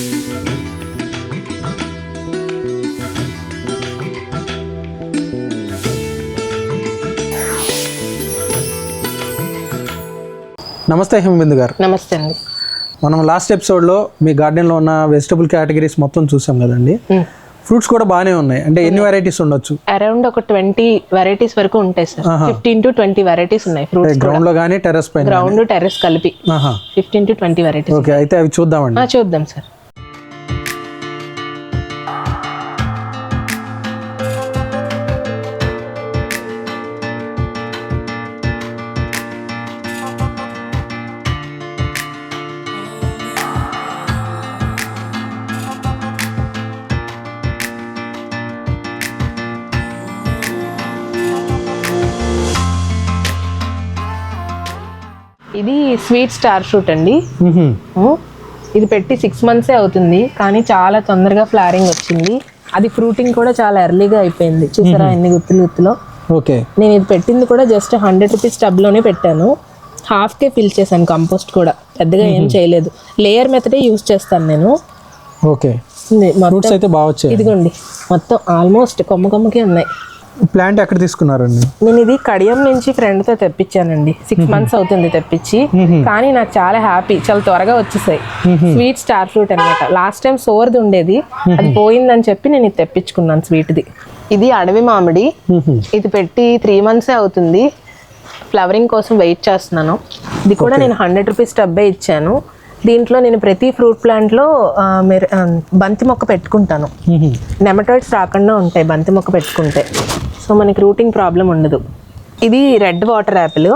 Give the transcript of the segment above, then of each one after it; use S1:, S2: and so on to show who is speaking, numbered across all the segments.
S1: నమస్తే హిమబిందు గారు.
S2: నమస్తే అండి.
S1: మనం లాస్ట్ ఎపిసోడ్లో మీ గార్డెన్లో ఉన్న వెజిటబుల్ కేటగిరీస్ మొత్తం చూసాం కదండి. ఫ్రూట్స్ కూడా బాగానే ఉన్నాయి. అంటే ఎన్ని వెరైటీస్ ఉండొచ్చు?
S2: అరౌండ్ ఒక ట్వంటీ వెరైటీస్ వరకు ఉంటాయి sir. Fifteen to twenty varieties ఉన్నాయి ఫ్రూట్స్
S1: గ్రౌండ్లో కానీ టెర్రస్ పైన
S2: గ్రౌండ్ టెర్రస్ కలిపి.
S1: ఆహా.
S2: Fifteen to twenty varieties
S1: okay అయితే అవి చూద్దామండి.
S2: చూద్దాం సార్. ఇది స్వీట్ స్టార్ ఫ్రూట్ అండి. ఇది పెట్టి సిక్స్ మంత్సే అవుతుంది. కానీ చాలా తొందరగా ఫ్లారింగ్ వచ్చింది. అది ఫ్రూటింగ్ కూడా చాలా ఎర్లీగా అయిపోయింది. చూసారా ఎన్ని గుత్తులు గుత్తులో?
S1: ఓకే.
S2: నేను ఇది పెట్టింది కూడా జస్ట్ హండ్రెడ్ రూపీస్ టబ్లోనే పెట్టాను. హాఫ్కే ఫిల్ చేశాను కంపోస్ట్ కూడా. పెద్దగా ఏం చేయలేదు. లేయర్ మెథడే యూస్ చేస్తాను నేను.
S1: ఓకే. అయితే బాగా
S2: ఇదిగోండి. మొత్తం ఆల్మోస్ట్ కొమ్మ కొమ్మకే ఉన్నాయి.
S1: ప్లాంట్ ఎక్కడ తీసుకున్నారండి?
S2: నేను ఇది కడియం నుంచి ఫ్రెండ్తో తెప్పించానండి సిక్స్ మంత్స్ అవుతుంది తెప్పించి. కానీ నాకు చాలా హ్యాపీ. చాలా త్వరగా వచ్చేసాయి. స్వీట్ స్టార్ ఫ్రూట్ అన్నమాట. లాస్ట్ టైం సోర్ది ఉండేది. అది పోయిందని చెప్పి నేను ఇది తెప్పించుకున్నాను స్వీట్ది ఇది అడవి మామిడి. ఇది పెట్టి త్రీ మంత్సే అవుతుంది. ఫ్లవరింగ్ కోసం వెయిట్ చేస్తున్నాను. ఇది కూడా నేను హండ్రెడ్ రూపీస్ డబ్బే ఇచ్చాను. దీంట్లో నేను ప్రతి ఫ్రూట్ ప్లాంట్లో మెర- బంతి మొక్క పెట్టుకుంటాను. నెమటోయిడ్స్ రాకుండా ఉంటాయి బంతి మొక్క పెట్టుకుంటే. సో మనకి రూటింగ్ ప్రాబ్లం ఉండదు. ఇది రెడ్ వాటర్ యాపిల్.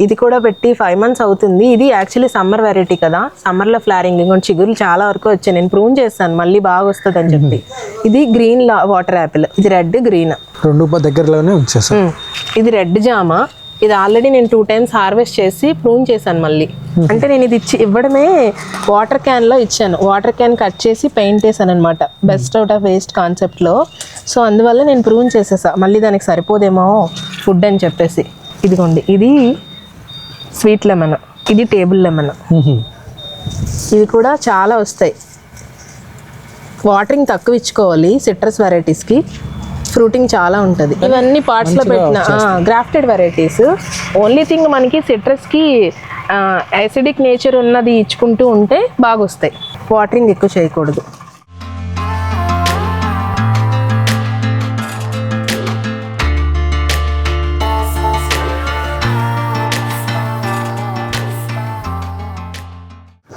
S2: ఇది కూడా పెట్టి ఫైవ్ మంత్స్ అవుతుంది. ఇది యాక్చువల్లీ సమ్మర్ వెరైటీ కదా. సమ్మర్లో ఫ్లారింగ్ ఇంకొంచెం చిగురులు చాలా వరకు వచ్చాయి. నేను ప్రూవ్ చేస్తాను మళ్ళీ బాగా వస్తుంది అని చెప్పి ఇది గ్రీన్ వాటర్ యాపిల్. ఇది రెడ్ గ్రీన్.
S1: రెండు దగ్గరలోనే ఉంచేసాం.
S2: ఇది రెడ్ జామ. ఇది ఆల్రెడీ నేను టూ టైమ్స్ హార్వెస్ట్ చేసి ప్రూన్ చేశాను మళ్ళీ. అంటే నేను ఇది ఇచ్చి ఇవ్వడమే వాటర్ క్యాన్లో ఇచ్చాను. వాటర్ క్యాన్ కట్ చేసి పెయింట్ వేసాను అనమాట బెస్ట్ అవుట్ ఆఫ్ వేస్ట్ కాన్సెప్ట్లో. సో అందువల్ల నేను ప్రూన్ చేసేసా. మళ్ళీ దానికి సరిపోదేమో ఫుడ్ అని చెప్పేసి. ఇదిగోండి ఇది స్వీట్ లెమన్. ఇది టేబుల్ లెమన్. ఇవి కూడా చాలా వస్తాయి. వాటరింగ్ తక్కువ ఇచ్చుకోవాలి సిట్రస్ వెరైటీస్కి. ఫ్రూటింగ్ చాలా ఉంటుంది. ఇవన్నీ పార్ట్స్లో పెట్టిన గ్రాఫ్టెడ్ వెరైటీస్ ఓన్లీ థింగ్ మనకి సిట్రస్కి యాసిడిక్ నేచర్ ఉన్నది ఇచ్చుకుంటూ ఉంటే బాగా వస్తాయి వాటరింగ్ ఎక్కువ చేయకూడదు.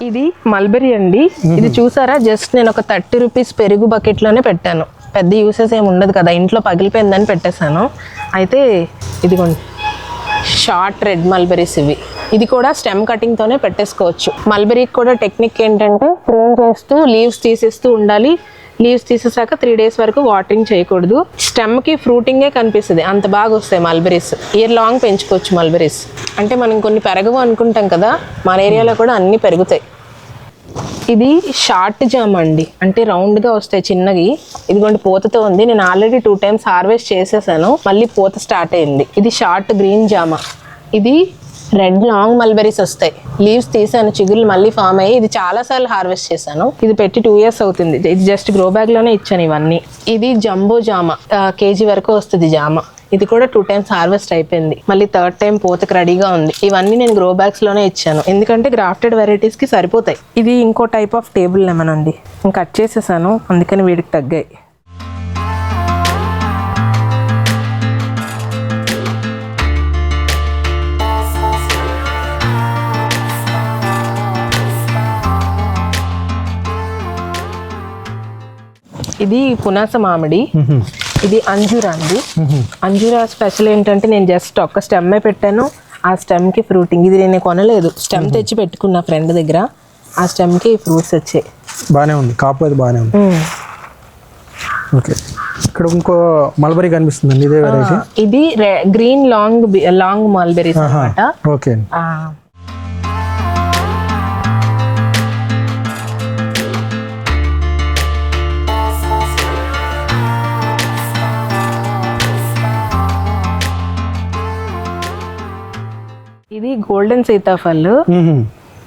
S2: ఇది మల్బెరీ అండి. ఇది చూసారా? జస్ట్ నేను ఒక థర్టీ రూపీస్ పెరుగు బకెట్లోనే పెట్టాను. పెద్ద యూసెస్ ఏమి ఉండదు కదా. ఇంట్లో పగిలిపోయిందని పెట్టేశాను. అయితే ఇదిగోండి. షార్ట్ రెడ్ మల్బెరీస్ ఇవి. ఇది కూడా స్టెమ్ కటింగ్తోనే పెట్టేసుకోవచ్చు. మల్బెరీకి కూడా టెక్నిక్ ఏంటంటే ప్రూన్ చేస్తూ లీవ్స్ తీసేస్తూ ఉండాలి. లీవ్స్ తీసేసాక త్రీ డేస్ వరకు వాటరింగ్ చేయకూడదు. స్టెమ్కి ఫ్రూటింగే కనిపిస్తుంది. అంత బాగా వస్తాయి మల్బెరీస్ ఇయర్ లాంగ్ పెంచుకోవచ్చు మల్బెరీస్ అంటే మనం కొన్ని పెరగవు అనుకుంటాం కదా. మన ఏరియాలో కూడా అన్నీ పెరుగుతాయి. ఇది షార్ట్ జామ్ అండి. అంటే రౌండ్గా వస్తాయి చిన్నవి. ఇదిగోండి పూతతో ఉంది. నేను ఆల్రెడీ టూ టైమ్స్ హార్వెస్ట్ చేసేసాను. మళ్ళీ పూత స్టార్ట్ అయింది. ఇది షార్ట్ గ్రీన్ జామ. ఇది రెడ్ లాంగ్ మల్బెరీస్ వస్తాయి. లీవ్స్ తీసాను చిగుర్లు మళ్ళీ ఫామ్ అయ్యి ఇది చాలాసార్లు హార్వెస్ట్ చేశాను. ఇది పెట్టి టూ ఇయర్స్ అవుతుంది. ఇది జస్ట్ గ్రో బ్యాగ్లోనే ఇచ్చాను ఇవన్నీ. ఇది జంబో జామ. కేజీ వరకు వస్తుంది జామ. ఇది కూడా టూ టైమ్స్ హార్వెస్ట్ అయిపోయింది. మళ్ళీ థర్డ్ టైం పోతకు రెడీగా ఉంది. ఇవన్నీ నేను గ్రో బ్యాగ్స్లోనే ఇచ్చాను. ఎందుకంటే గ్రాఫ్టెడ్ వెరైటీస్కి సరిపోతాయి. ఇది ఇంకో టైప్ ఆఫ్ టేబుల్ లెమన్ అండి నేను కట్ చేసేసాను. అందుకని వీడికి తగ్గాయి. ఇది పునాస మామిడి. ఇది అంజూరా అండి. అంజూరా స్పెషల్ ఏంటంటే నేను జస్ట్ ఒక్క స్టెమ్మే పెట్టాను. ఆ స్టెమ్కి ఫ్రూటింగ్ ఇది నేను కొనలేదు. స్టెమ్ తెచ్చి పెట్టుకున్న ఫ్రెండ్ దగ్గర ఆ స్టెమ్కి ఫ్రూట్స్ వచ్చాయి.
S1: బాగానే ఉంది. కాపు అది బాగానే ఉంది. ఓకే. ఇక్కడ ఇంకో మల్బరీ కనిపిస్తుందండి. ఇదే వెరైటీ
S2: ఇది గ్రీన్ లాంగ్ లాంగ్ మల్బెరీస్ అనమాట
S1: ఓకే.
S2: ఇది గోల్డెన్ సీతాఫల్.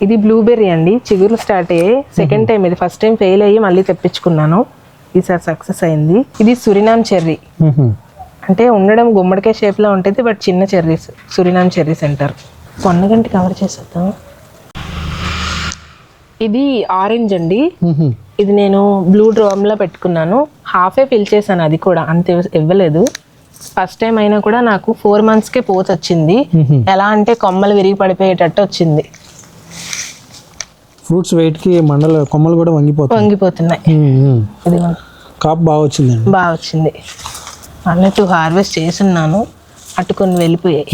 S2: ఇది బ్లూబెర్రీ అండి. చిగురు స్టార్ట్ అయ్యాయి. సెకండ్ టైం ఇది ఫస్ట్ టైం ఫెయిల్ అయ్యి మళ్ళీ తెప్పించుకున్నాను. ఈసారి సక్సెస్ అయింది. ఇది సురినామ్ చెర్రీ. అంటే ఉండడం గుమ్మడికాయ షేప్లో ఉంటుంది బట్ చిన్న చెర్రీస్ సురినామ్ చెర్రీస్ అంటారు పొన్నగంటి కవర్ చేసేద్దాం. ఇది ఆరెంజ్ అండి. ఇది నేను బ్లూ డ్రమ్లో పెట్టుకున్నాను. హాఫే ఫిల్ చేశాను అది కూడా. అంత ఇవ్వ- ఇవ్వలేదు ఫస్ట్ టైం అయినా కూడా నాకు ఫోర్ మంత్స్కే పోత వచ్చింది. ఎలా అంటే కొమ్మలు విరిగి పడిపోయేటట్టు వచ్చింది.
S1: ఫ్రూట్స్ వెయిట్కి మండల కొమ్మలు కూడా వంగిపోతాయి
S2: వంగిపోతున్నాయి.
S1: కాపు బాగా వచ్చిందండి.
S2: బాగా వచ్చింది. అన్నట్టు హార్వెస్ట్ చేసున్నాను అట్టుకొని వెళ్ళిపోయాయి.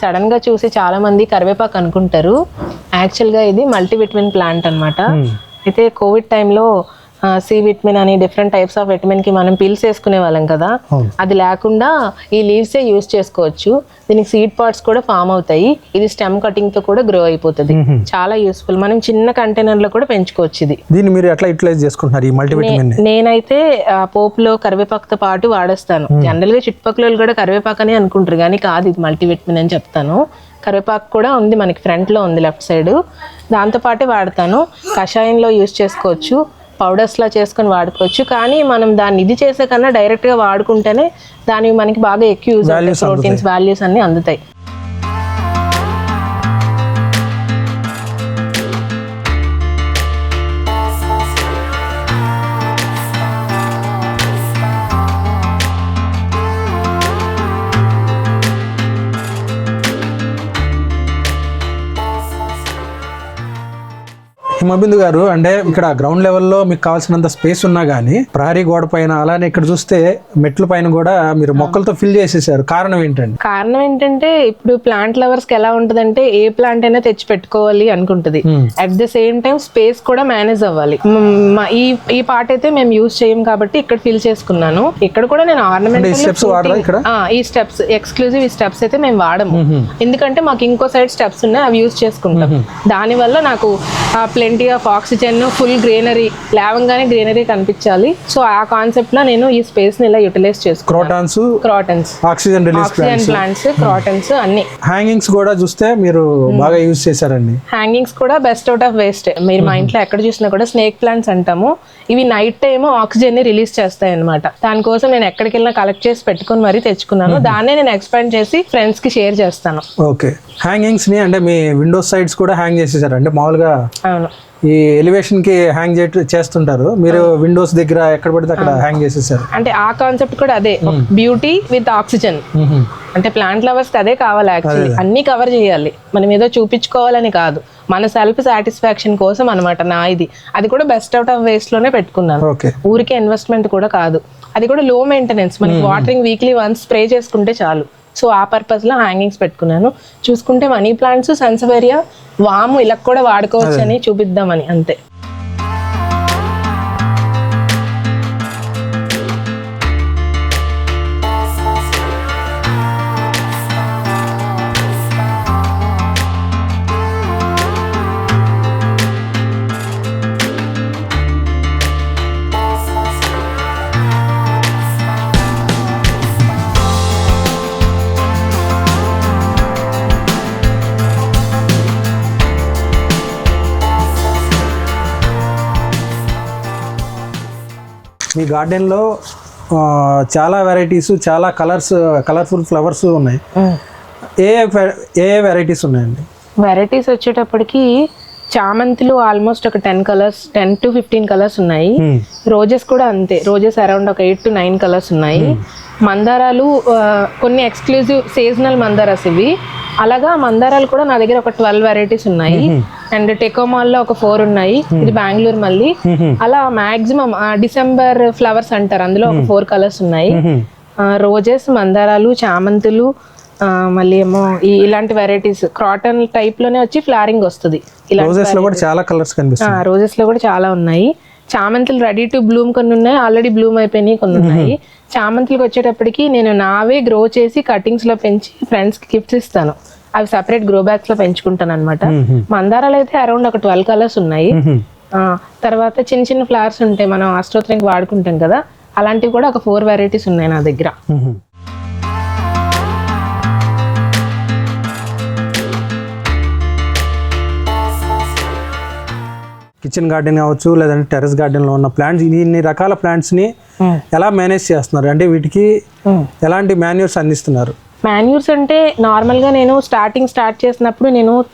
S2: సడన్గా చూసి చాలా మంది కరివేపాకు అనుకుంటారు. యాక్చువల్గా ఇది మల్టీవిటమిన్ ప్లాంట్ అన్నమాట. అయితే కోవిడ్ టైంలో సి విటమిన్ అని డిఫరెంట్ టైప్స్ ఆఫ్ విటమిన్కి మనం పిల్స్ వేసుకునే వాళ్ళం కదా. అది లేకుండా ఈ లీవ్సే యూస్ చేసుకోవచ్చు. దీనికి సీడ్ పార్ట్స్ కూడా ఫామ్ అవుతాయి. ఇది స్టెమ్ కటింగ్తో కూడా గ్రో అయిపోతుంది. చాలా యూస్ఫుల్ మనం చిన్న కంటైనర్లో కూడా పెంచుకోవచ్చు ఇది.
S1: దీన్ని మీరు ఎట్లా యూటిలైజ్ చేసుకుంటున్నారు ఈ మల్టీవిటమిన్
S2: నేనైతే పోపులో కరివేపాకుతో పాటు వాడేస్తాను. జనరల్గా చుట్టుపక్కల కూడా కరివేపాకు అని అనుకుంటారు. కానీ కాదు ఇది మల్టీవిటమిన్ అని చెప్తాను. కరివేపాకు కూడా ఉంది మనకి ఫ్రంట్లో ఉంది లెఫ్ట్ సైడ్ దాంతో పాటే వాడతాను. కషాయంలో యూస్ చేసుకోవచ్చు. పౌడర్స్ లా చేసుకొని వాడుకోవచ్చు. కానీ మనం దాన్ని ఇది చేసే కన్నా డైరెక్ట్గా వాడుకుంటేనే దానికి మనకి బాగా ఎక్కువ యూజ్ ప్రోటీన్స్ వాల్యూస్ అన్ని అందుతాయి.
S1: హిమబిందు గారు అంటే ఇక్కడ గ్రౌండ్ లెవెల్లో మీకు కావాల్సినంత స్పేస్ ఉన్నా కానీ ప్రహరీ గోడ పైన అలానే ఇక్కడ చూస్తే మెట్ల పైన కూడా మీరు మొక్కలతో ఫిల్ చేసేసారు. కారణం ఏంటండి?
S2: కారణం ఏంటంటే ఇప్పుడు ప్లాంట్ లవర్స్కి ఎలా ఉంటదంటే ఏ ప్లాంట్ అయినా తెచ్చి పెట్టుకోవాలి అనుకుంటది. At the same time space కూడా మేనేజ్ అవ్వాలి. ఈ ఈ పార్ట్ అయితే మేము యూజ్ చేయం కాబట్టి ఇక్కడ ఫిల్ చేసుకున్నాను. ఇక్కడ కూడా నేను
S1: అంటే?
S2: ఆర్నమెంట్ ఈ స్టెప్స్ ఎక్స్క్లూజివ్ ఈ స్టెప్స్ అయితే మేము వాడము. ఎందుకంటే మాకు ఇంకో సైడ్ స్టెప్స్ ఉన్నాయి అవి యూజ్ చేసుకుంటాం. దాని వల్ల నాకు plenty of oxygen full greenery లేవంగానే గ్రీనరీ కనిపించాలి. సో ఆ కాన్సెప్ట్లో నేను ఈ స్పేస్ని ఇలా యూటిలైజ్ చేసుకున్నాను.
S1: Crotons
S2: crotons
S1: oxygen release
S2: oxygen plants crotons అన్ని.
S1: హ్యాంగింగ్స్ కూడా చూస్తే మీరు బాగా యూజ్ చేశారండి.
S2: హ్యాంగింగ్స్ కూడా బెస్ట్ అవుట్ ఆఫ్ వేస్ట్ మీరు మా ఇంట్లో ఎక్కడ చూసినా కూడా స్నేక్ ప్లాంట్స్ అంటాము. ఇవి నైట్ టైమ్ ఆక్సిజన్ని రిలీజ్ చేస్తాయి అనమాట దానికోసం నేను ఎక్కడికి వెళ్ళినా కలెక్ట్ చేసి పెట్టుకొని మరీ తెచ్చుకున్నాను. దాన్నే నేను ఎక్స్పాండ్ చేసి ఫ్రెండ్స్కి షేర్ చేస్తాను.
S1: ఓకే హ్యాంగింగ్స్ని అంటే మీ విండోస్ సైడ్స్ కూడా హ్యాంగ్ చేసేసారు? అంటే మామూలుగా
S2: అవును.
S1: ఈ ఎలివేషన్కి హ్యాంగ్ చేస్తుంటారు. మీరు విండోస్ దగ్గర ఎక్కడ పడితే అక్కడ హ్యాంగ్ చేసేసారు.
S2: అంటే ఆ కాన్సెప్ట్ కూడా అదే. బ్యూటీ విత్ ఆక్సిజన్ అంటే ప్లాంట్ లవర్స్ అదే కావాలి యాక్చువల్లీ అన్ని కవర్ చేయాలి. మనం ఏదో చూపించుకోవాలని కాదు. మన సెల్ఫ్ సాటిస్ఫాక్షన్ కోసం అనమాట నా ఇది. అది కూడా బెస్ట్ అవుట్ ఆఫ్ వేస్ట్లోనే పెట్టుకున్నాను.
S1: ఓకే.
S2: ఊరికే ఇన్వెస్ట్మెంట్ కూడా కాదు. అది కూడా లో మెయింటెనెన్స్ మనకి వాటరింగ్ వీక్లీ వన్స్ స్ప్రే చేసుకుంటే చాలు. సో ఆ పర్పస్లో హ్యాంగింగ్స్ పెట్టుకున్నాను. చూసుకుంటే మనీ ప్లాంట్స్ సన్సవేరియా వాము ఇలా కూడా వాడుకోవచ్చు అని చూపిద్దామని అంతే.
S1: మీ గార్డెన్లో చాలా వెరైటీస్ చాలా కలర్స్ కలర్ఫుల్ ఫ్లవర్స్ ఉన్నాయి. ఏ ఏ వెరైటీస్ ఉన్నాయండి?
S2: వెరైటీస్ వచ్చేటప్పటికి చామంతులు ఆల్మోస్ట్ ఒక ten colours ten to fifteen colours ఉన్నాయి.
S1: Hmm.
S2: రోజెస్ కూడా అంతే. రోజెస్ అరౌండ్ ఒక ఎయిట్ టు నైన్ కలర్స్ ఉన్నాయి. మందారాలు ఆ, కొన్ని ఎక్స్క్లూజివ్ సీజనల్ మందారాస్ ఇవి. అలాగా మందారాలు కూడా నా దగ్గర ఒక ట్వెల్వ్ వెరైటీస్ ఉన్నాయి. అండ్ టెకోమాల్లో ఒక ఫోర్ ఉన్నాయి. ఇది బెంగళూరు మళ్ళీ. అలా మాక్సిమం డిసెంబర్ ఫ్లవర్స్ అంటారు. అందులో ఒక ఫోర్ కలర్స్ ఉన్నాయి. రోజెస్ మందారాలు చామంతులు మళ్ళీ ఏమో ఈ ఇలాంటి వెరైటీస్ క్రాటన్ టైప్లోనే వచ్చి ఫ్లారింగ్ వస్తుంది.
S1: రోజెస్లో కూడా చాలా కలర్స్ కనిపిస్తాయి
S2: రోజెస్లో కూడా చాలా ఉన్నాయి. చామంతులు రెడీ టు బ్లూమ్ కొన్ని ఉన్నాయి. ఆల్రెడీ బ్లూమ్ అయిపోయినాయి కొన్ని ఉన్నాయి. చామంతులకు వచ్చేటప్పటికి నేను నావే గ్రో చేసి కటింగ్స్లో పెంచి ఫ్రెండ్స్కి గిఫ్ట్స్ ఇస్తాను. అవి సపరేట్ గ్రో బ్యాగ్స్లో పెంచుకుంటాను అనమాట మందారాలు అయితే అరౌండ్ ఒక ట్వెల్వ్ కలర్స్ ఉన్నాయి. తర్వాత చిన్న చిన్న ఫ్లవర్స్ ఉంటాయి. మనం అష్టోత్తరంకి వాడుకుంటాం కదా. అలాంటివి కూడా ఒక ఫోర్ వెరైటీస్ ఉన్నాయి నా దగ్గర.
S1: కిచెన్ గార్డెన్ కావచ్చు లేదంటే టెర్రస్ గార్డెన్లో ఉన్న ప్లాంట్స్ ఇన్ని రకాల ప్లాంట్స్ని. ఎలా మేనేజ్ చేస్తున్నారు? అంటే వీటికి
S2: మ్మ్.
S1: ఎలాంటి మాన్యూర్స్ అందిస్తున్నారు?
S2: మాన్యూర్స్ అంటే నార్మల్గా నేను స్టార్టింగ్ స్టార్ట్ చేసినప్పుడు నేను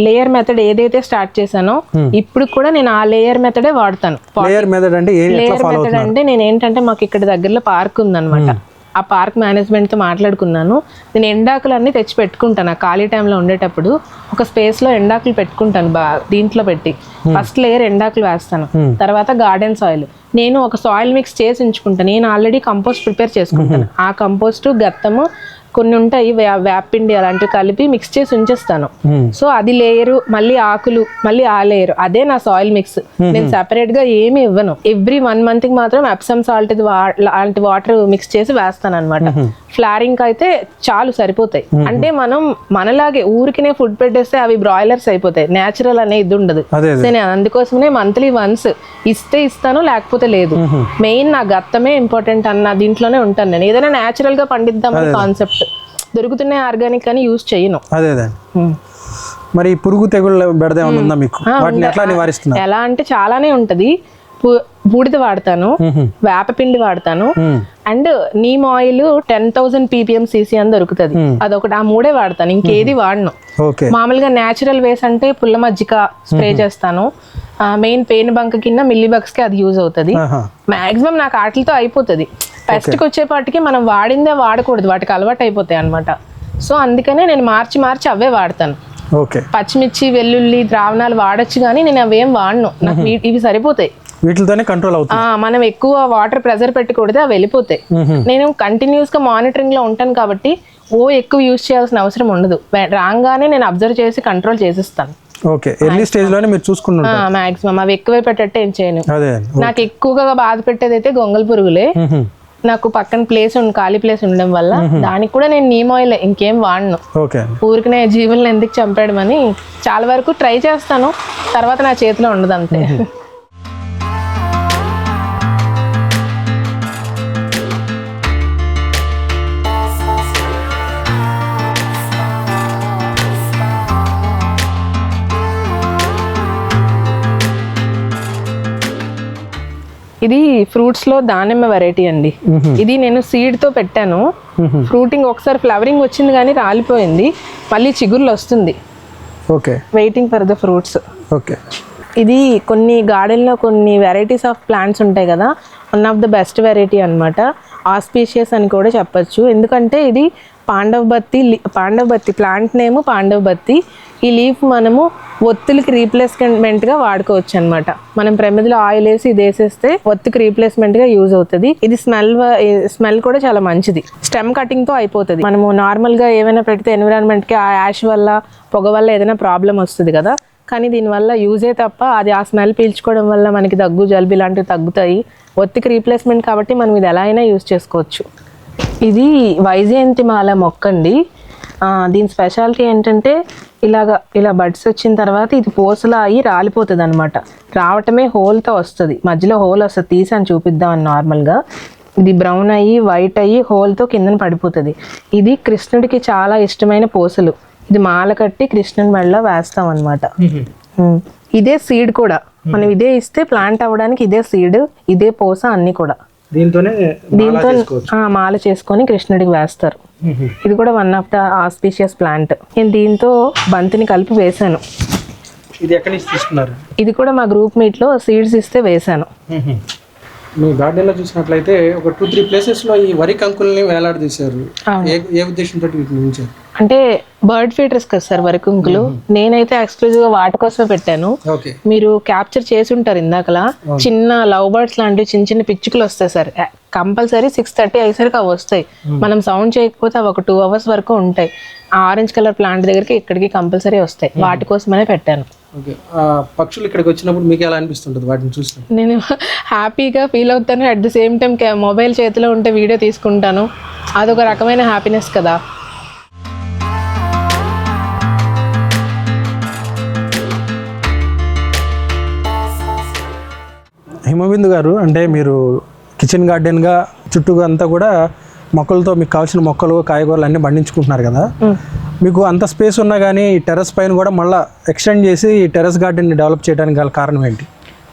S2: లేయర్ మెథడ్ ఏదైతే స్టార్ట్ చేశానో ఇప్పుడు కూడా నేను ఆ లేయర్ మెథడే వాడతాను.
S1: లేయర్ మెథడ్ అంటే
S2: లేయర్ మెథడ్ అంటే నేను ఏంటంటే మాకు ఇక్కడ దగ్గరలో పార్క్ ఉందన్నమాట. ఆ పార్క్ మేనేజ్మెంట్తో మాట్లాడుకున్నాను. నేను ఎండాకులు అన్నీ తెచ్చి పెట్టుకుంటాను ఆ ఖాళీ టైంలో ఉండేటప్పుడు ఒక స్పేస్లో ఎండాకులు పెట్టుకుంటాను బా దీంట్లో పెట్టి. ఫస్ట్ లేయర్ ఎండాకులు వేస్తాను. తర్వాత గార్డెన్ సాయిల్. నేను ఒక సాయిల్ మిక్స్ చేసి ఉంచుకుంటాను. నేను ఆల్రెడీ కంపోస్ట్ ప్రిపేర్ చేసుకుంటాను. ఆ కంపోస్ట్ గత్తము కొన్ని ఉంటాయి వేపిండి అలాంటివి కలిపి మిక్స్ చేసి ఉంచేస్తాను. సో అది లేయరు మళ్ళీ ఆకులు మళ్ళీ ఆ లేయర్ అదే నా సాయిల్ మిక్స్ నేను సెపరేట్గా ఏమి ఇవ్వను. ఎవ్రీ వన్ మంత్కి మాత్రం ఎప్సమ్ సాల్ట్ అలాంటి వాటర్ మిక్స్ చేసి వేస్తాను అనమాట ఫ్లారింగ్ అయితే చాలు సరిపోతాయి. అంటే మనం మనలాగే ఊరికినే ఫుడ్ పెట్టేస్తే అవి బ్రాయిలర్స్ అయిపోతాయి. నేచురల్ అనే ఇది ఉండదు. నేను అందుకోసమే మంత్లీ వన్స్ ఇస్తే ఇస్తాను లేకపోతే లేదు. మెయిన్ నా గత్తమే ఇంపార్టెంట్ అన్న దీంట్లోనే ఉంటాను నేను. ఏదైనా నేచురల్గా పండిద్దామని కాన్సెప్ట్ దొరుకుతున్నాయి ఆర్గానిక్ అని యూజ్ చేయను.
S1: అదే అదే. మరి పురుగు తెగుళ్ళ బెడద ఏమైనా ఉందా మీకు? వాటిని ఎట్లా నివారిస్తున్నారు?
S2: ఎలా అంటే చాలానే ఉంటది. బూడిద వాడతాను. వేపపిండి వాడతాను. And neem oil ten thousand PPM CC అని దొరుకుతుంది. అదొకటి ఆ మూడే వాడతాను. ఇంకేది వాడను. మామూలుగా న్యాచురల్ వేస్ అంటే పుల్ల మజ్జిగ స్ప్రే చేస్తాను. మెయిన్ పెయిన్ బంక్ కింద మిల్లీ బగ్స్కి అది యూజ్ అవుతుంది. మాక్సిమం నాకు వాటితో అయిపోతుంది. పెస్ట్కి వచ్చేపాటికి మనం వాడిందే వాడకూడదు వాటికి అలవాటు అయిపోతాయి అనమాట సో అందుకనే నేను మార్చి మార్చి అవే వాడతాను.
S1: ఓకే
S2: పచ్చిమిర్చి వెల్లుల్లి ద్రావణాలు వాడొచ్చు కానీ నేను అవేం వాడను. నాకు ఇవి సరిపోతాయి.
S1: వీటితోనే కంట్రోల్ అవుతుంది.
S2: మనం ఎక్కువ వాటర్ ప్రెజర్ పెట్టి కొడితే అవి వెళ్ళిపోతాయి. నేను కంటిన్యూస్గా మానిటరింగ్లో ఉంటాను కాబట్టి ఓ ఎక్కువ యూజ్ చేయాల్సిన అవసరం ఉండదు. రాగానే నేను అబ్జర్వ్ చేసి కంట్రోల్ చేసిస్తాను.
S1: ఓకే ఎర్లీ స్టేజ్లోనే మీరు
S2: మాక్సిమం అవి ఎక్కువ పెట్టట్టే ఏం చేయను. నాకు ఎక్కువగా బాధ పెట్టేది అయితే గొంగల్ పురుగులే. నాకు పక్కన ప్లేస్ ఉంది ఖాళీ ప్లేస్ ఉండడం వల్ల దానికి కూడా నేను నీమ్ ఆయిల్ ఇంకేం వాడను. ఊరికనే జీవులను ఎందుకు చంపేయడమని చాలా వరకు ట్రై చేస్తాను. తర్వాత నా చేతిలో ఉండదు అంతే. ఇది ఫ్రూట్స్లో దానిమ్మ వెరైటీ అండి. ఇది నేను సీడ్తో పెట్టాను ఫ్రూటింగ్ ఒకసారి ఫ్లవరింగ్ వచ్చింది కానీ రాలిపోయింది. మళ్ళీ చిగుర్లు వస్తుంది.
S1: Okay.
S2: Waiting for the fruits
S1: okay.
S2: ఇది కొన్ని గార్డెన్లో కొన్ని వెరైటీస్ ఆఫ్ ప్లాంట్స్ ఉంటాయి కదా. One of the best variety అనమాట ఆస్పీషియస్ అని కూడా చెప్పొచ్చు. ఎందుకంటే ఇది పాండవ బత్తి పాండవ బత్తి ప్లాంట్ నేమ్ పాండవ బత్తి ఈ లీఫ్ మనము ఒత్తులకి రీప్లేస్మెంట్గా వాడుకోవచ్చు అనమాట మనం ప్రమిదిలో ఆయిల్ వేసి ఇది వేసేస్తే ఒత్తికి రీప్లేస్మెంట్గా యూజ్ అవుతుంది. ఇది స్మెల్ స్మెల్ కూడా చాలా మంచిది. స్టెమ్ కటింగ్తో అయిపోతుంది. మనము నార్మల్గా ఏమైనా పెడితే ఎన్విరాన్మెంట్కి ఆ యాష్ వల్ల పొగ వల్ల ఏదైనా ప్రాబ్లం వస్తుంది కదా. కానీ దీనివల్ల యూజే తప్ప అది ఆ స్మెల్ పీల్చుకోవడం వల్ల మనకి దగ్గు జలుబు ఇలాంటివి తగ్గుతాయి. ఒత్తికి రీప్లేస్మెంట్ కాబట్టి మనం ఇది ఎలా అయినా యూజ్ చేసుకోవచ్చు. ఇది వైజయంతి మాల మొక్క అండి దీని స్పెషాలిటీ ఏంటంటే ఇలాగ ఇలా బడ్స్ వచ్చిన తర్వాత ఇది పూసలా అయ్యి రాలిపోతుంది అనమాట రావటమే హోల్తో వస్తుంది. మధ్యలో హోల్ వస్తుంది. తీసాను చూపిద్దామని నార్మల్గా. ఇది బ్రౌన్ అయ్యి వైట్ అయ్యి హోల్తో కిందన పడిపోతుంది. ఇది కృష్ణుడికి చాలా ఇష్టమైన పూసలు. ఇది మాల కట్టి కృష్ణుని మెడలో వేస్తాం అనమాట ఇదే సీడ్ కూడా. మనం ఇదే ఇస్తే ప్లాంట్ అవ్వడానికి ఇదే సీడ్ ఇదే పూస అన్ని కూడా.
S1: దీంతోనే
S2: దీంతో మాల చేసుకొని కృష్ణుడికి వేస్తారు. ఇది కూడా one of the auspicious plant నేను దీంతో బంతిని కలిపి వేశాను.
S1: ఇది ఎక్కడి నుంచి తీసుకున్నారు?
S2: ఇది కూడా మా గ్రూప్ మీట్లో సీడ్స్ ఇస్తే వేశాను.
S1: మీ గార్డెన్లో చూసినట్లయితే ఒక టూ త్రీ ప్లేసెస్లో ఈ వరి కంకుల్ని వేలాడదీశారు. ఏ ఏ ఉద్దేశంతో వీటిని ఉంచారు?
S2: అంటే బర్డ్ ఫీడర్స్ కదా సార్ వరకుంకులు నేనైతే ఎక్స్క్లూజివ్గా వాటి కోసమే పెట్టాను. మీరు క్యాప్చర్ చేసి ఉంటారు ఇందాకలా. చిన్న లవ్ బర్డ్స్ లాంటివి చిన్న చిన్న పిచ్చుకలు వస్తాయి సార్. కంపల్సరీ సిక్స్ థర్టీ అయ్యేసరికి అవి వస్తాయి. మనం సౌండ్ చేయకపోతే అవి ఒక టూ అవర్స్ వరకు ఉంటాయి. ఆ ఆరెంజ్ కలర్ ప్లాంట్ దగ్గరికి ఇక్కడికి కంపల్సరీ వస్తాయి. వాటి కోసమనే పెట్టాను.
S1: పక్షులు ఇక్కడికి వచ్చినప్పుడు మీకు ఎలా అనిపిస్తుంటుంది వాటిని చూసినప్పుడు
S2: నేను హ్యాపీగా ఫీల్ అవుతాను. At the same time mobile చేతిలో ఉంటే వీడియో తీసుకుంటాను. అదొక రకమైన హ్యాపీనెస్ కదా.
S1: హిమబిందు గారు అంటే మీరు కిచెన్ గార్డెన్గా చుట్టూ అంతా కూడా మొక్కలతో మీకు కావాల్సిన మొక్కలు కాయగూరలు అన్నీ పండించుకుంటున్నారు కదా. మీకు అంత స్పేస్ ఉన్నా కానీ ఈ టెర్రస్ పైన కూడా మళ్ళీ ఎక్స్టెండ్ చేసి ఈ టెర్రస్ గార్డెన్ని డెవలప్ చేయడానికి గల కారణం ఏంటి?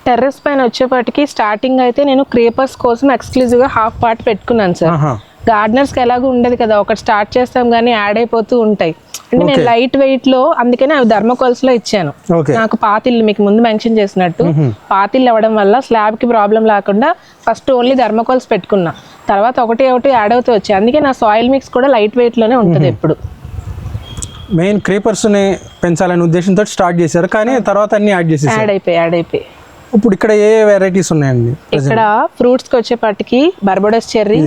S2: టెర్రస్ పైన వచ్చేపాటికి స్టార్టింగ్ అయితే నేను క్రేపర్స్ కోసం ఎక్స్క్లూజివ్గా హాఫ్ పార్ట్ పెట్టుకున్నాను సార్. గార్డెనర్స్కి ఎలాగో ఉండదు కదా ఒకటి స్టార్ట్ చేస్తాం కానీ యాడ్ అయిపోతూ ఉంటాయి. అంటే నేను లైట్ వెయిట్లో అందుకనే అవి థర్మోకాల్స్లో ఇచ్చాను. నాకు పాతిల్లు మీకు ముందు మెన్షన్ చేసినట్టు పాతిల్లు అవ్వడం వల్ల స్లాబ్కి ప్రాబ్లం లేకుండా ఫస్ట్ ఓన్లీ థర్మోకాల్స్ పెట్టుకున్నా. తర్వాత ఒకటి ఒకటి యాడ్ అవుతూ వచ్చాయి. అందుకే నా సాయిల్ మిక్స్ కూడా లైట్ వెయిట్లోనే ఉంటుంది ఎప్పుడు.
S1: మెయిన్ క్రీపర్స్ని పెంచాలనే ఉద్దేశంతో స్టార్ట్ చేశారు కానీ తర్వాత అన్ని యాడ్ చేసేసారు.
S2: యాడ్ అయిపోయి యాడ్ అయిపోయి.
S1: ఇప్పుడు ఇక్కడ ఏ వెరైటీస్ ఉన్నాయండి?
S2: ఇక్కడ ఫ్రూట్స్కి వచ్చేపాటికి బర్బడస్ చెర్రీ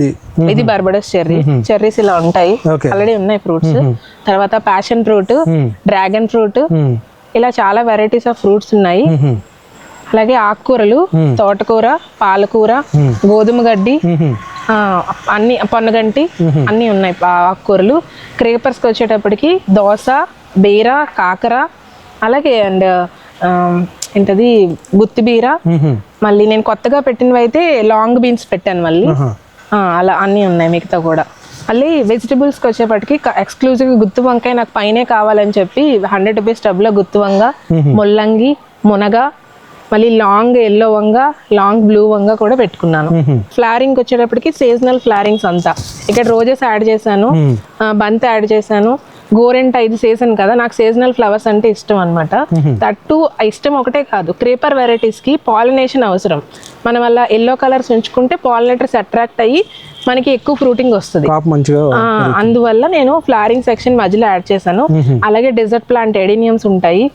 S2: ఇది. బర్బడస్ చెర్రీ చెర్రీస్ ఇలా ఉంటాయి. ఆల్రెడీ ఉన్నాయి ఫ్రూట్స్ తర్వాత ప్యాషన్ ఫ్రూట్ డ్రాగన్ ఫ్రూట్. ఇలా చాలా వెరైటీస్ ఆఫ్ ఫ్రూట్స్ ఉన్నాయి. అలాగే ఆకుకూరలు తోటకూర పాలకూర గోధుమ గడ్డి అన్ని పొన్నగంటి అన్ని ఉన్నాయి ఆకుకూరలు. క్రేపర్స్కి వచ్చేటప్పటికి దోస బీర కాకర. అలాగే అండ్ ఏంటది? గుత్తి బీర. మళ్ళీ నేను కొత్తగా పెట్టినవి అయితే లాంగ్ బీన్స్ పెట్టాను మళ్ళీ. అలా అన్నీ ఉన్నాయి మిగతా కూడా. మళ్ళీ వెజిటబుల్స్కి వచ్చేప్పటికి ఎక్స్క్లూజివ్గా గుత్తి వంకాయ నాకు పైనే కావాలని చెప్పి హండ్రెడ్ రూపీస్ టబ్లో గుత్తి వంగ ముల్లంగి మునగ మళ్ళీ లాంగ్ ఎల్లో వంగ లాంగ్ బ్లూ వంగ కూడా పెట్టుకున్నాను. ఫ్లారింగ్ వచ్చేటప్పటికి సీజనల్ ఫ్లారింగ్స్ అంతా. ఇక్కడ రోజెస్ యాడ్ చేశాను. బంతి యాడ్ చేశాను. గోరెంట ఇది సీజన్ కదా నాకు సీజనల్ ఫ్లవర్స్ అంటే ఇష్టం అనమాట తట్టు ఇష్టం ఒకటే కాదు క్రేపర్ వెరైటీస్కి పాలినేషన్ అవసరం. మనం వల్ల ఎల్లో కలర్స్ ఉంచుకుంటే పాలినేటర్స్ అట్రాక్ట్ అయ్యి మనకి ఎక్కువ ఫ్రూటింగ్ వస్తుంది. అందువల్ల నేను ఫ్లారింగ్ సెక్షన్ మధ్యలో యాడ్ చేశాను. అలాగే డెజర్ట్ ప్లాంట్ ఎడీనియమ్స్ ఉంటాయి.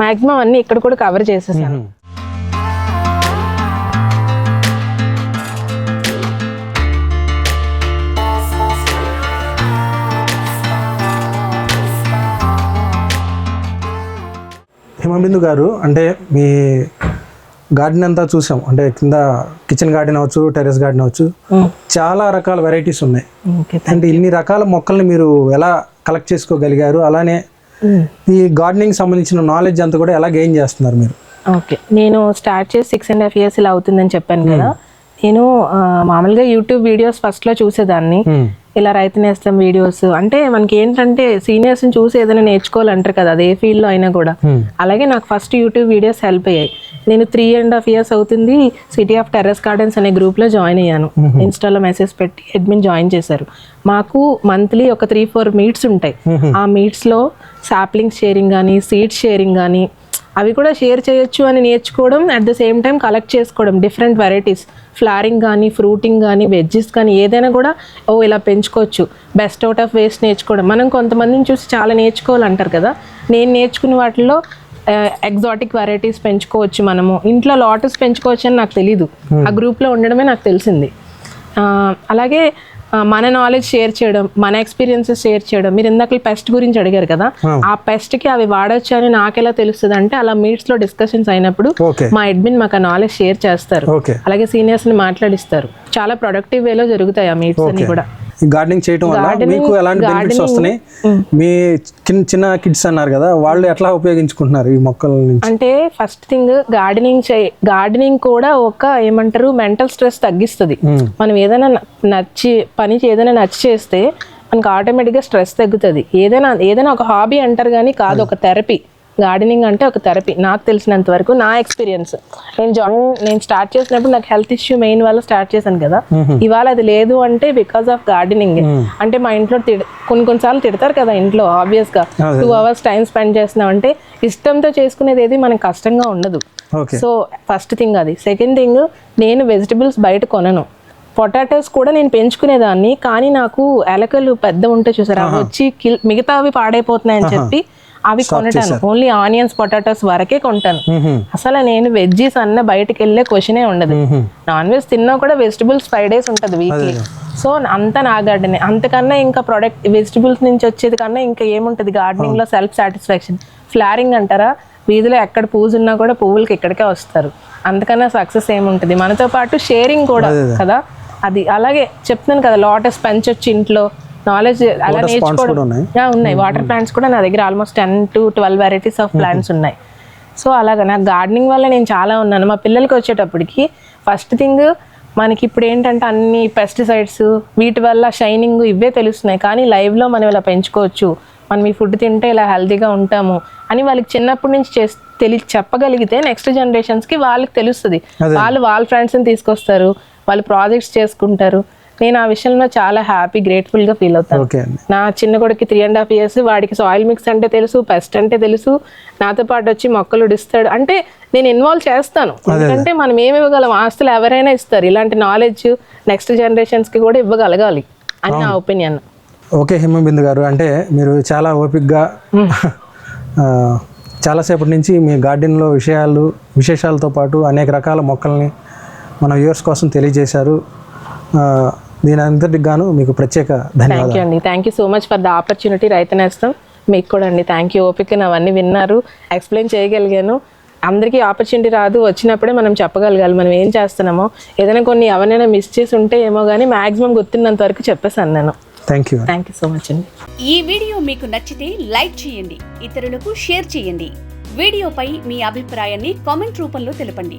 S2: మాక్సిమం అన్ని ఇక్కడ కూడా కవర్ చేసేసాను.
S1: హిమబిందు గారు అంటే మీ గార్డెన్ అంతా చూసాం. అంటే కింద కిచెన్ గార్డెన్ అవ్వచ్చు టెరెస్ గార్డెన్ అవ్వచ్చు చాలా రకాల వెరైటీస్ ఉన్నాయి. అంటే ఇన్ని రకాల మొక్కల్ని మీరు ఎలా కలెక్ట్ చేసుకోగలిగారు? అలానే ఈ గార్డెనింగ్ సంబంధించిన నాలెడ్జ్ అంతా కూడా ఎలా గెయిన్ చేస్తున్నారు మీరు?
S2: ఓకే నేను స్టార్ట్ చేసి సిక్స్ అండ్ హాఫ్ ఇయర్స్ ఇలా అవుతుందని చెప్పాను కదా. నేను మామూలుగా యూట్యూబ్ వీడియోస్ ఫస్ట్లో చూసేదాన్ని. ఇలా రైతు నేస్తం వీడియోస్ అంటే మనకి ఏంటంటే సీనియర్స్ని చూసి ఏదైనా నేర్చుకోవాలంటారు కదా అది ఏ ఫీల్డ్లో అయినా కూడా. అలాగే నాకు ఫస్ట్ యూట్యూబ్ వీడియోస్ హెల్ప్ అయ్యాయి. నేను త్రీ అండ్ హాఫ్ ఇయర్స్ అవుతుంది సిటీ ఆఫ్ టెర్రస్ గార్డెన్స్ అనే గ్రూప్లో జాయిన్ అయ్యాను. ఇన్స్టాలో మెసేజ్ పెట్టి అడ్మిన్ జాయిన్ చేశారు. మాకు మంత్లీ ఒక త్రీ ఫోర్ మీట్స్ ఉంటాయి. ఆ మీట్స్లో సాప్లింగ్ షేరింగ్ కానీ సీడ్ షేరింగ్ కానీ అవి కూడా షేర్ చేయొచ్చు అని నేర్చుకోవడం at the same time collect చేసుకోవడం డిఫరెంట్ వెరైటీస్ ఫ్లారింగ్ కానీ ఫ్రూటింగ్ కానీ వెజ్జెస్ కానీ ఏదైనా కూడా ఓ ఇలా పెంచుకోవచ్చు. బెస్ట్ అవుట్ ఆఫ్ వేస్ట్ నేర్చుకోవడం. మనం కొంతమందిని చూసి చాలా నేర్చుకోవాలంటారు కదా. నేను నేర్చుకున్న వాటిల్లో ఎగ్జాటిక్ వెరైటీస్ పెంచుకోవచ్చు మనము. ఇంట్లో లాటస్ పెంచుకోవచ్చు అని నాకు తెలీదు. ఆ గ్రూప్లో ఉండడమే నాకు తెలిసింది. అలాగే మన నాలెడ్జ్ షేర్ చేయడం మన ఎక్స్పీరియన్సెస్ షేర్ చేయడం. మీరు ఇందాక పెస్ట్ గురించి అడిగారు కదా? ఆ. పెస్ట్కి అవి వాడొచ్చు అని నాకెలా తెలుస్తుంది అంటే అలా మీట్స్లో డిస్కషన్స్ అయినప్పుడు మా అడ్మిన్ మాకు ఆ నాలెడ్జ్ షేర్ చేస్తారు. అలాగే సీనియర్స్ని మాట్లాడిస్తారు. చాలా ప్రొడక్టివ్ వేలో జరుగుతాయి ఆ మీట్స్ అన్ని కూడా.
S1: గార్డెనింగ్ చేయటం వల్ల మీకు ఎలాంటి బెనిఫిట్స్ వస్తున్నాయి? మీ చిన్న చిన్న కిడ్స్ అన్నారు కదా వాళ్ళు ఎట్లా ఉపయోగించుకుంటున్నారు ఈ మొక్కల నుంచి?
S2: అంటే ఫస్ట్ థింగ్ గార్డెనింగ్ చే గార్డెనింగ్ కూడా ఒక ఏమంటారు మెంటల్ స్ట్రెస్ తగ్గిస్తుంది. మనం ఏదైనా నచ్చి పని ఏదైనా నచ్చి చేస్తే మనకు ఆటోమేటిక్గా స్ట్రెస్ తగ్గుతుంది. ఏదైనా ఏదైనా ఒక హాబీ అంటారు కానీ కాదు ఒక థెరపీ గార్డెనింగ్ అంటే ఒక థెరపీ. నాకు తెలిసినంత వరకు నా ఎక్స్పీరియన్స్. నేను జాయిన్ నేను స్టార్ట్ చేసినప్పుడు నాకు హెల్త్ ఇష్యూ మెయిన్ వల్ల స్టార్ట్ చేశాను కదా. ఇవాళ అది లేదు అంటే బికాస్ ఆఫ్ గార్డెనింగ్. అంటే మా ఇంట్లో కొన్ని కొన్నిసార్లు తిడతారు కదా ఇంట్లో
S1: ఆబ్వియస్గా.
S2: టూ అవర్స్ టైం స్పెండ్ చేస్తున్నాం అంటే ఇష్టంతో చేసుకునేది ఏది మనకు కష్టంగా ఉండదు. సో ఫస్ట్ థింగ్ అది. సెకండ్ థింగ్ నేను వెజిటబుల్స్ బయట కొనను. పొటాటోస్ కూడా నేను పెంచుకునేదాన్ని కానీ నాకు ఎలకలు పెద్ద ఉంటే చూసారు అవి వచ్చి కిల్ మిగతావి పాడైపోతున్నాయని చెప్పి అవి కొనటాను. ఓన్లీ ఆనియన్స్ పొటాటోస్ వరకే కొంటాను. అసలు నేను వెజ్జీస్ అన్న బయటకు వెళ్ళే క్వశ్చనే ఉండదు. నాన్ వెజ్ తిన్నా కూడా వెజిటబుల్స్ ఫైవ్ డేస్ ఉంటుంది వీక్లీ సో అంతా నా గార్డెన్ అంతకన్నా ఇంకా ప్రొడక్ట్ వెజిటబుల్స్ నుంచి వచ్చేది కన్నా ఇంకా ఏముంటుంది? గార్డెనింగ్లో సెల్ఫ్ సాటిస్ఫాక్షన్ ఫ్లారింగ్ అంటారా? వీధిలో ఎక్కడ పూజ ఉన్నా కూడా పువ్వులకి ఇక్కడికే వస్తారు. అంతకన్నా సక్సెస్ ఏముంటుంది? మనతో పాటు షేరింగ్ కూడా కదా? అది అలాగే చెప్తున్నాను కదా లోటస్ పెంచొచ్చు ఇంట్లో. నాలెడ్జ్ అలా నేర్చుకోవడం.
S1: ఉన్నాయి?
S2: వాటర్ ప్లాంట్స్ కూడా నా దగ్గర almost ten to twelve varieties of plants ఉన్నాయి. సో అలాగా. నాకు గార్డెనింగ్ వల్ల నేను చాలా ఉన్నాను. మా పిల్లలకి వచ్చేటప్పటికి ఫస్ట్ థింగ్ మనకి ఇప్పుడు ఏంటంటే అన్ని పెస్టిసైడ్స్ వీటి వల్ల షైనింగ్ ఇవే తెలుస్తున్నాయి. కానీ లైవ్లో మనం ఇలా పెంచుకోవచ్చు. మనం ఈ ఫుడ్ తింటే ఇలా హెల్తీగా ఉంటాము అని వాళ్ళకి చిన్నప్పటి నుంచి చేసి తెలి చెప్పగలిగితే నెక్స్ట్ జనరేషన్స్కి వాళ్ళకి తెలుస్తుంది. వాళ్ళు వాళ్ళ ఫ్రెండ్స్ని తీసుకొస్తారు. వాళ్ళు ప్రాజెక్ట్స్ చేసుకుంటారు. నేను ఆ విషయంలో చాలా హ్యాపీ గ్రేట్ఫుల్గా ఫీల్ అవుతాను. నా చిన్న కొడుకు త్రీ అండ్ హాఫ్ ఇయర్స్ వాడికి సాయిల్ మిక్స్ అంటే తెలుసు పెస్ట్ అంటే తెలుసు నాతో పాటు వచ్చి మొక్కలు ఇస్తాడు అంటే నేను ఇన్వాల్వ్ చేస్తాను. ఎందుకంటే మనం ఏమి ఇవ్వగలం? ఆస్తులు ఎవరైనా ఇస్తారు. ఇలాంటి నాలెడ్జ్ నెక్స్ట్ జనరేషన్స్కి కూడా ఇవ్వగలగాలి అని నా ఒపీనియన్
S1: ఓకే హిమబిందు గారు అంటే మీరు చాలా ఓపిక్గా చాలాసేపటి నుంచి మీ గార్డెన్లో విషయాలు విశేషాలతో పాటు అనేక రకాల మొక్కల్ని మన వ్యూవర్స్ కోసం తెలియజేశారు. దీని అంతటికి గాను మీకు ప్రత్యేక ధన్యవాదాలు.
S2: థ్యాంక్ యూ అండి. Thank you so much for the opportunity Rythu Nestham మీకు కూడా అండి. థ్యాంక్ యూ ఓపిక అవన్నీ విన్నారు. ఎక్స్ప్లెయిన్ చేయగలిగాను. అందరికీ ఆపర్చునిటీ రాదు. వచ్చినప్పుడే మనం చెప్పగలగాలి. మనం ఏం చేస్తున్నామో ఏదైనా కొన్ని ఎవరైనా మిస్ చేసి ఉంటే ఏమో కానీ మాక్సిమం గుర్తున్నంత వరకు చెప్పేసాను నేను.
S1: Thank you
S2: thank you so much అండి.
S3: ఈ వీడియో మీకు నచ్చితే లైక్ చేయండి. ఇతరులకు షేర్ చేయండి. వీడియోపై మీ అభిప్రాయాన్ని కామెంట్ రూపంలో తెలపండి.